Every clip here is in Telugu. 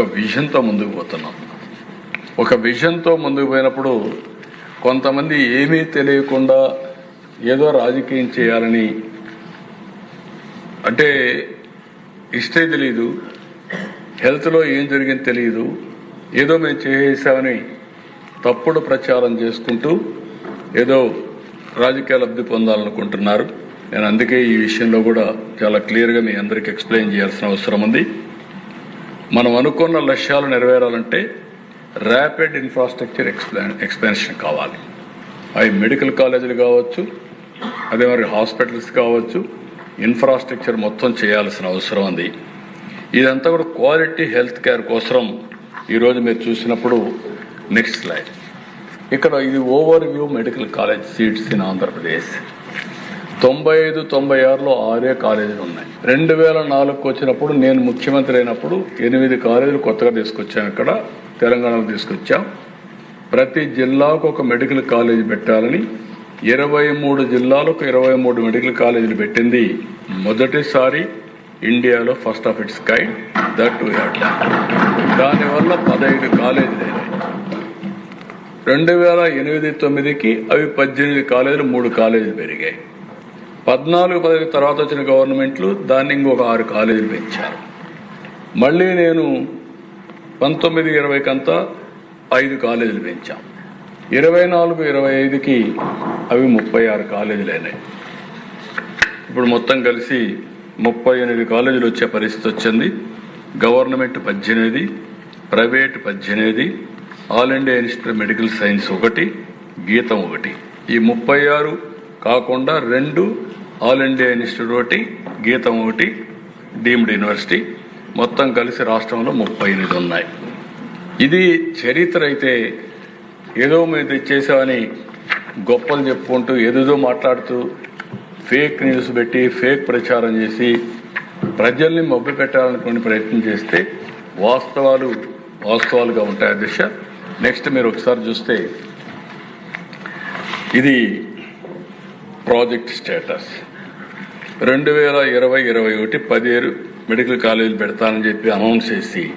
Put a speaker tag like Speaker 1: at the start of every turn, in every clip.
Speaker 1: ఒక విజన్తో ముందుకు పోతున్నాం. ఒక విజన్తో ముందుకు పోయినప్పుడు కొంతమంది ఏమీ తెలియకుండా ఏదో రాజకీయం చేయాలని అంటే ఇష్టే తెలియదు హెల్త్లో ఏం జరిగింది తెలియదు ఏదో మేము చేసేసామని తప్పుడు ప్రచారం చేసుకుంటూ ఏదో రాజకీయ లబ్ధి పొందాలనుకుంటున్నారు. నేను అందుకే ఈ విషయంలో కూడా చాలా క్లియర్గా మీ అందరికీ ఎక్స్ప్లెయిన్ చేయాల్సిన అవసరం ఉంది. మనం అనుకున్న లక్ష్యాలు నెరవేరాలంటే ర్యాపిడ్ ఇన్ఫ్రాస్ట్రక్చర్ ఎక్స్ప్లాన్ ఎక్స్పాన్షన్ కావాలి. అవి మెడికల్ కాలేజీలు కావచ్చు అదే మరి హాస్పిటల్స్ కావచ్చు ఇన్ఫ్రాస్ట్రక్చర్ మొత్తం చేయాల్సిన అవసరం ఉంది. ఇదంతా కూడా క్వాలిటీ హెల్త్ కేర్ కోసం ఈరోజు మీరు చూసినప్పుడు నెక్స్ట్ స్లైడ్. ఇక్కడ ఇది over view medical college seats in Andhra Pradesh. తొంభై ఐదు తొంభై ఆరులో ఆరే కాలేజీలు ఉన్నాయి. రెండు వేల నాలుగుకి వచ్చినప్పుడు నేను ముఖ్యమంత్రి అయినప్పుడు ఎనిమిది కాలేజీలు కొత్తగా తీసుకొచ్చాను ఇక్కడ తెలంగాణలో తీసుకొచ్చాం. ప్రతి జిల్లాకు ఒక మెడికల్ కాలేజీ పెట్టాలని ఇరవై మూడు జిల్లాలకు ఇరవై మూడు మెడికల్ కాలేజీలు పెట్టింది. మొదటిసారి ఇండియాలో first of its kind that to దానివల్ల పదహైదు కాలేజీలు అయినాయి. రెండు వేల ఎనిమిది తొమ్మిదికి అవి పద్దెనిమిది కాలేజీలు మూడు కాలేజీలు పెరిగాయి. పద్నాలుగు పదవి తర్వాత వచ్చిన గవర్నమెంట్లు దాన్ని ఇంకొక ఆరు కాలేజీలు పెంచారు. మళ్ళీ నేను పంతొమ్మిది ఇరవైకంతా ఐదు కాలేజీలు పెంచాం. ఇరవై నాలుగు ఇరవై ఐదుకి అవి ముప్పై ఆరు కాలేజీలు అయినాయి. ఇప్పుడు మొత్తం కలిసి ముప్పై ఎనిమిది కాలేజీలు వచ్చే పరిస్థితి వచ్చింది. గవర్నమెంట్ పద్దెనిమిది ప్రైవేట్ పద్దెనిమిది all India institute medical science ఒకటి గీతం ఒకటి. ఈ ముప్పై ఆరు కాకుండా రెండు ఆల్ ఇండియా ఇన్స్టిట్యూట్ ఒకటి గీతం ఒకటి డీమ్డ్ యూనివర్సిటీ. మొత్తం కలిసి రాష్ట్రంలో ముప్పై ఎనిమిది ఉన్నాయి. ఇది చరిత్ర అయితే ఏదో మేము తెచ్చేసామని గొప్పలు చెప్పుకుంటూ ఏదేదో మాట్లాడుతూ ఫేక్ న్యూస్ పెట్టి ఫేక్ ప్రచారం చేసి ప్రజల్ని మభ్య పెట్టాలనుకునే ప్రయత్నం చేస్తే వాస్తవాలు వాస్తవాలుగా ఉంటాయి అధ్యక్ష. నెక్స్ట్ మీరు ఒకసారి చూస్తే ఇది ప్రాజెక్ట్ స్టేటస్. రెండు వేల ఇరవై ఇరవై ఒకటి పదిహేను మెడికల్ కాలేజీలు పెడతానని చెప్పి అనౌన్స్ చేసి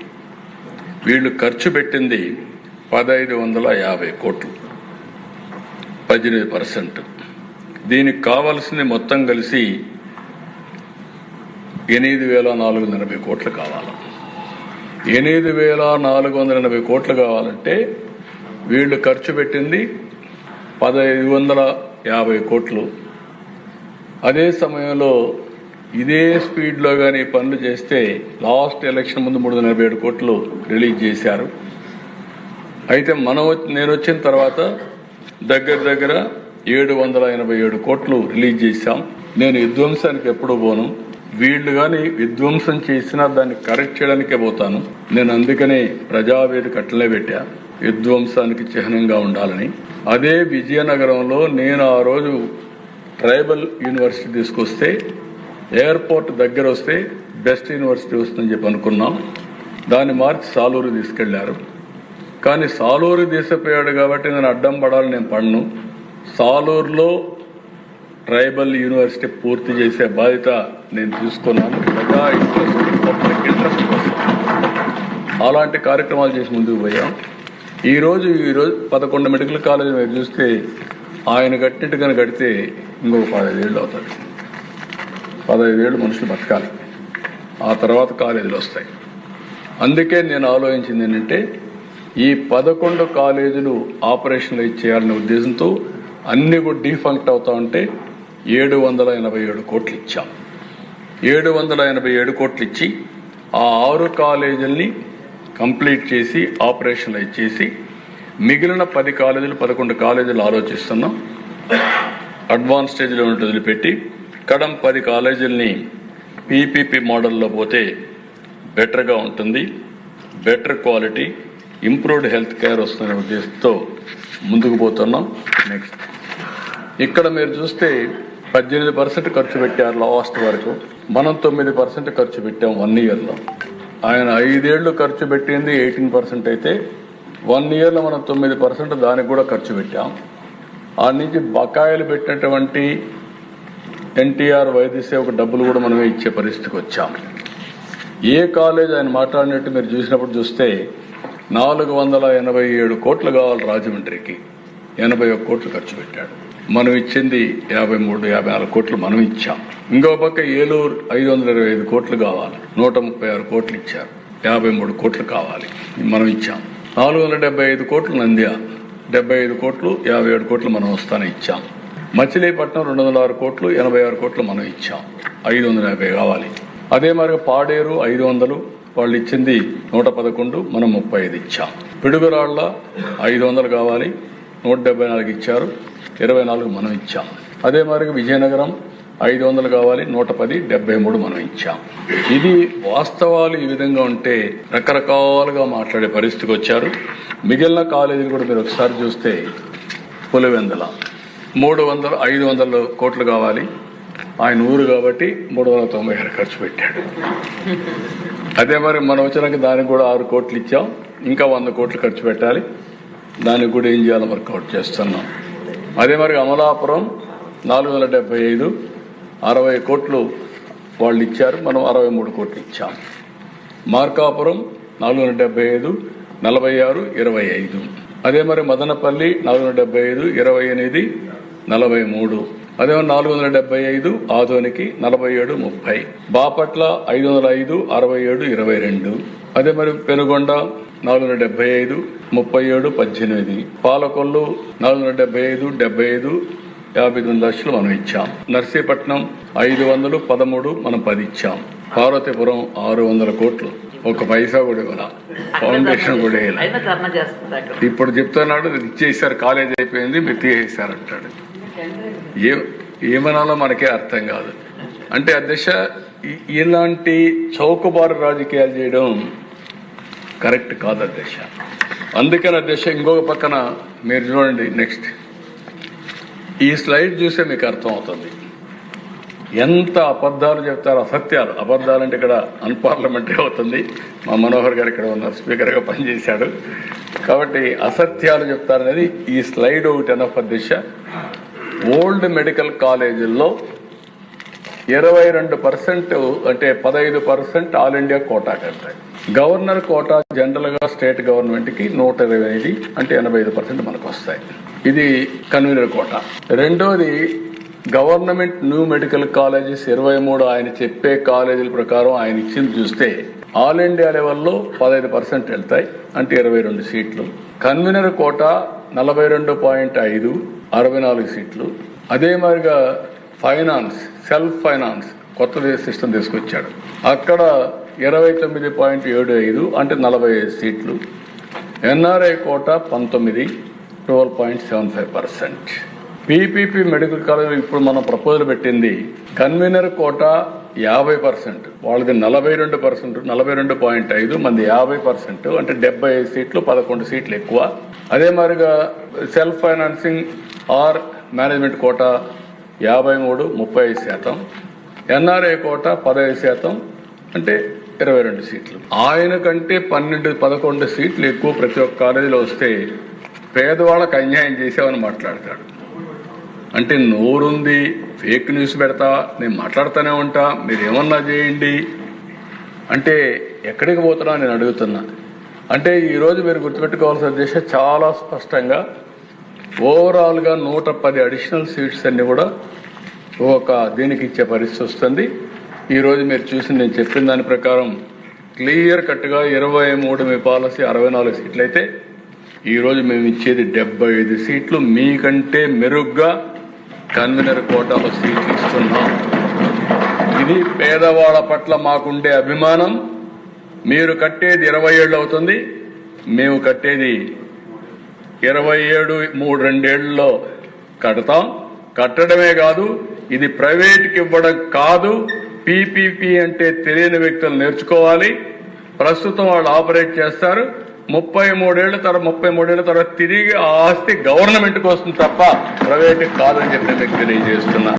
Speaker 1: వీళ్ళు ఖర్చు పెట్టింది పదహైదు వందల యాభై కోట్లు. పద్దెనిమిది పర్సెంట్. దీనికి కావాల్సింది మొత్తం కలిసి ఎనిమిది వేల నాలుగు వందల ఎనభై కోట్లు కావాలి. ఎనిమిది వేల నాలుగు వందల ఎనభై కోట్లు కావాలంటే వీళ్ళు ఖర్చు పెట్టింది పదహైదు వందల యాభై కోట్లు. అదే సమయంలో ఇదే స్పీడ్లో కానీ పనులు చేస్తే లాస్ట్ ఎలక్షన్ ముందు మూడు వందల ఏడు కోట్లు రిలీజ్ చేశారు. అయితే మనం నేను వచ్చిన తర్వాత దగ్గర దగ్గర ఏడు వందల ఎనభై ఏడు కోట్లు రిలీజ్ చేశాం. నేను విధ్వంసానికి ఎప్పుడు పోను. వీళ్ళు కానీ విధ్వంసం చేసినా దాన్ని కరెక్ట్ చేయడానికే పోతాను. నేను అందుకనే ప్రజావేదిక అట్లనే పెట్టా. విధ్వంసానికి చిహ్నంగా ఉండాలని. అదే విజయనగరంలో నేను ఆ రోజు ట్రైబల్ యూనివర్సిటీ తీసుకొస్తే ఎయిర్పోర్ట్ దగ్గర వస్తే బెస్ట్ యూనివర్సిటీ వస్తుందని చెప్పి అనుకున్నాం. దాన్ని మార్చి సాలూరు తీసుకెళ్ళారు. కానీ సాలూరు తీసిపోయాడు కాబట్టి నేను అడ్డం పడాలి నేను పడను. సాలూరులో ట్రైబల్ యూనివర్సిటీ పూర్తి చేసే బాధ్యత నేను తీసుకున్నాను. ప్రజా ఇంట్రెస్ట్ పబ్లిక్ ఇంట్రెస్ట్ కోసం. అలాంటి కార్యక్రమాలు చేసి ముందుకు పోయాం. ఈరోజు ఈరోజు ఈ రోజు పదకొండు మెడికల్ కాలేజీ మీరు చూస్తే ఆయన కట్టినట్టుగా కడితే ఇంకొక పదహైదేళ్ళు అవుతుంది పదహైదేళ్ళు మనుషులు బతకాలి. ఆ తర్వాత కాలేజీలు వస్తాయి. అందుకే నేను ఆలోచించింది ఏంటంటే ఈ పదకొండు కాలేజీలు ఆపరేషన్లు ఇచ్చేయాలనే ఉద్దేశంతో అన్ని కూడా డీఫంక్ట్ అవుతా ఉంటే ఏడు వందల ఎనభై ఏడు కోట్లు ఇచ్చాం. ఏడు వందల ఎనభై ఏడు కోట్లు ఇచ్చి ఆ ఆరు కాలేజీల్ని కంప్లీట్ చేసి ఆపరేషన్లు ఇచ్చేసి మిగిలిన పది కాలేజీలు పదకొండు కాలేజీలు ఆలోచిస్తున్నాం. అడ్వాన్స్ స్టేజ్లో ఉంటే వదిలిపెట్టి కడం పది కాలేజీలని పీపీపీ మోడల్లో పోతే బెటర్గా ఉంటుంది. Better quality improved health care వస్తున్న ఉద్దేశంతో ముందుకు పోతున్నాం. నెక్స్ట్ ఇక్కడ మీరు చూస్తే పద్దెనిమిది పర్సెంట్ ఖర్చు పెట్టారు లాస్ట్ వరకు. మనం తొమ్మిది పర్సెంట్ ఖర్చు పెట్టాం వన్ ఇయర్లో. ఆయన ఐదేళ్ళు ఖర్చు పెట్టింది ఎయిటీన్ పర్సెంట్ అయితే వన్ ఇయర్లో మనం తొమ్మిది పర్సెంట్ దానికి కూడా ఖర్చు పెట్టాం. ఆ నుంచి బకాయిలు పెట్టినటువంటి ఎన్టీఆర్ వైద్య సేవకు డబ్బులు కూడా మనమే ఇచ్చే పరిస్థితికి వచ్చాం. ఏ కాలేజ్ ఆయన మాట్లాడినట్టు మీరు చూసినప్పుడు చూస్తే నాలుగు వందల ఎనభై ఏడు కోట్లు కావాలి రాజమండ్రికి. ఎనభై ఒక్క కోట్లు ఖర్చు పెట్టాడు. మనం ఇచ్చింది యాభై మూడు యాభై నాలుగు కోట్లు మనం ఇచ్చాం. ఇంకో పక్క ఏలూరు ఐదు వందల ఇరవై ఐదు కోట్లు కావాలి. నూట ముప్పై ఆరు కోట్లు ఇచ్చారు. యాభై మూడు కోట్లు కావాలి. మనం ఇచ్చాం. నాలుగు వందల డెబ్బై ఐదు కోట్లు నంద్యాల డెబ్బై ఐదు కోట్లు యాభై ఏడు కోట్లు మనం వస్తానే ఇచ్చాం. మచిలీపట్నం రెండు వందల ఆరు కోట్లు ఎనభై ఆరు కోట్లు మనం ఇచ్చాం. ఐదు వందల యాభై కావాలి. అదే మరి పాడేరు ఐదు వందలు వాళ్ళు ఇచ్చింది నూట పదకొండు మనం ముప్పై ఐదు ఇచ్చాం. పిడుగురాళ్ళ ఐదు వందలు కావాలి నూట డెబ్బై నాలుగు ఇచ్చారు ఇరవై నాలుగు మనం ఇచ్చాం. అదే మరి విజయనగరం ఐదు వందలు కావాలి నూట పది డెబ్బై మూడు మనం ఇచ్చాం. ఇది వాస్తవాలు ఈ విధంగా ఉంటే రకరకాలుగా మాట్లాడే పరిస్థితికి వచ్చారు. మిగిలిన కాలేజీలు కూడా మీరు ఒకసారి చూస్తే పులివెందల. మూడు వందలు ఐదు వందల కోట్లు కావాలి. ఆయన ఊరు కాబట్టి మూడు వందల తొంభై ఆరు ఖర్చు పెట్టాడు. అదే మరి మనం వచ్చినాక దానికి కూడా ఆరు కోట్లు ఇచ్చాం. ఇంకా వంద కోట్లు ఖర్చు పెట్టాలి. దానికి కూడా ఏం చేయాలో వర్కౌట్ చేస్తున్నాం. అదే మరి అమలాపురం నాలుగు వందల డెబ్బై ఐదు అరవై కోట్లు వాళ్ళు ఇచ్చారు మనం అరవై మూడు కోట్లు ఇచ్చాం. మార్కాపురం నాలుగు వందల డెబ్బై ఐదు నలభై ఆరు ఇరవై ఐదు. అదే మరి మదనపల్లి నాలుగు వందల డెబ్బై ఐదు ఇరవై ఎనిమిది నలభై మూడు. అదే నాలుగు వందల డెబ్బై ఐదు ఆదోనికి నలభై ఏడు ముప్పై. బాపట్ల ఐదు వందల ఐదు అరవై ఏడు ఇరవై రెండు. అదే మరి పెనుగొండ నాలుగు వందల డెబ్బై ఐదు ముప్పై ఏడు పద్దెనిమిది. పాలకొల్లు నాలుగు వందల డెబ్బై ఐదు డెబ్బై ఐదు యాభై తొమ్మిది లక్షలు మనం ఇచ్చాం. నర్సీపట్నం ఐదు వందలు పదమూడు మనం పది ఇచ్చాం. పార్వతీపురం ఆరు వందల కోట్లు. ఒక పైసా కూడా ఇవ్వాల. ఫౌండేషన్ కూడా ఇప్పుడు చెప్తున్నాడు ఇచ్చేసారు కాలేజ్ అయిపోయింది మీరు తీసేసారు అంటాడు. ఏ ఏమనాలో మనకే అర్థం కాదు. అంటే అధ్యక్ష ఇలాంటి చౌకబారు రాజకీయాలు చేయడం కరెక్ట్ కాదు అధ్యక్ష అందుకని అధ్యక్ష ఇంకొక పక్కన మీరు చూడండి నెక్స్ట్. ఈ స్లైడ్ చూసే మీకు అర్థం అవుతుంది ఎంత అబద్ధాలు చెప్తారు అసత్యాలు. అబద్ధాలు అంటే ఇక్కడ అన్పార్లమెంటరీ అవుతుంది. మా మనోహర్ గారు ఇక్కడ ఉన్న స్పీకర్గా పనిచేశాడు. కాబట్టి అసత్యాలు చెప్తారనేది ఈ స్లైడ్ ఒకటి అనొక దిశ. ఓల్డ్ మెడికల్ కాలేజీల్లో ఇరవై రెండు పర్సెంట్ అంటే పదహైదు పర్సెంట్ ఆల్ ఇండియా కోటా కంటాయి గవర్నర్ కోటా జనరల్గా స్టేట్ గవర్నమెంట్కి నూట ఇరవై ఐదు అంటే ఎనభై ఐదు పర్సెంట్ మనకు వస్తాయి ఇది కన్వీనర్ కోట. రెండోది గవర్నమెంట్ న్యూ మెడికల్ కాలేజెస్ ఇరవై మూడు ఆయన చెప్పే కాలేజీల ప్రకారం ఆయన ఇచ్చింది చూస్తే ఆల్ ఇండియా లెవెల్లో పదహైదు పర్సెంట్ వెళ్తాయి అంటే ఇరవై రెండు సీట్లు. కన్వీనర్ కోట నలభై రెండు పాయింట్ ఐదు అరవై నాలుగు సీట్లు. అదే మాదిరిగా ఫైనాన్స్ సెల్ఫ్ ఫైనాన్స్ కొత్త సిస్టమ్ తీసుకొచ్చాడు. అక్కడ ఇరవై తొమ్మిది పాయింట్ ఏడు ఐదు అంటే నలభై ఐదు సీట్లు. ఎన్ఆర్ఐ కోట పంతొమ్మిది twelve point seven five percent. PPP medical college ఇప్పుడు మనం ప్రపోజల్ పెట్టింది కన్వీనర్ కోట యాభై పర్సెంట్. వాళ్ళది నలభై రెండు పర్సెంట్ నలభై రెండు పాయింట్ ఐదు మంది యాభై పర్సెంట్. అంటే డెబ్బై ఐదు సీట్లు పదకొండు సీట్లు ఎక్కువ. అదే మాదిరిగా self financing or management quota యాభై మూడు ముప్పై ఐదు శాతం. ఎన్ఆర్ఐ కోట పదహైదు శాతం అంటే ఇరవై రెండు సీట్లు. ఆయన కంటే పన్నెండు పదకొండు సీట్లు ఎక్కువ ప్రతి ఒక్క కాలేజీలో వస్తే పేదవాళ్ళకు అన్యాయం చేసావని మాట్లాడతాడు. అంటే నోరుంది ఫేక్ న్యూస్ పెడతా నేను మాట్లాడుతూనే ఉంటా మీరు ఏమన్నా చేయండి. అంటే ఎక్కడికి పోతున్నా నేను అడుగుతున్నా. అంటే ఈరోజు మీరు గుర్తుపెట్టుకోవాల్సిన దిశ చాలా స్పష్టంగా ఓవరాల్గా నూట పది అడిషనల్ సీట్స్ అన్ని కూడా ఒక దీనికి ఇచ్చే పరిస్థితి వస్తుంది. ఈరోజు మీరు చూసి నేను చెప్పిన దాని ప్రకారం క్లియర్ కట్గా ఇరవై మూడు మీ పాలసీ అరవై నాలుగు సీట్లు అయితే ఈరోజు మేము ఇచ్చేది డెబ్బై ఐదు సీట్లు. మీకంటే మెరుగ్గా కన్వీనర్ కోటాలో సీట్లు ఇస్తున్నాం. ఇది పేదవాళ్ళ పట్ల మాకుండే అభిమానం. మీరు కట్టేది ఇరవై ఏళ్ళు అవుతుంది. మేము కట్టేది ఇరవై ఏడు మూడు రెండేళ్ళలో కడతాం. కట్టడమే కాదు ఇది ప్రైవేట్కి ఇవ్వడం కాదు. పీపీపీ అంటే తెలియని వ్యక్తులు నేర్చుకోవాలి. ప్రస్తుతం వాళ్ళు ఆపరేట్ చేస్తారు. ముప్పై మూడేళ్ళ తర్వాత ముప్పై మూడేళ్ళ తర్వాత తిరిగి ఆ ఆస్తి గవర్నమెంట్కి వస్తుంది తప్ప ప్రైవేట్కి కాదని చెప్పి మీకు తెలియజేస్తున్నా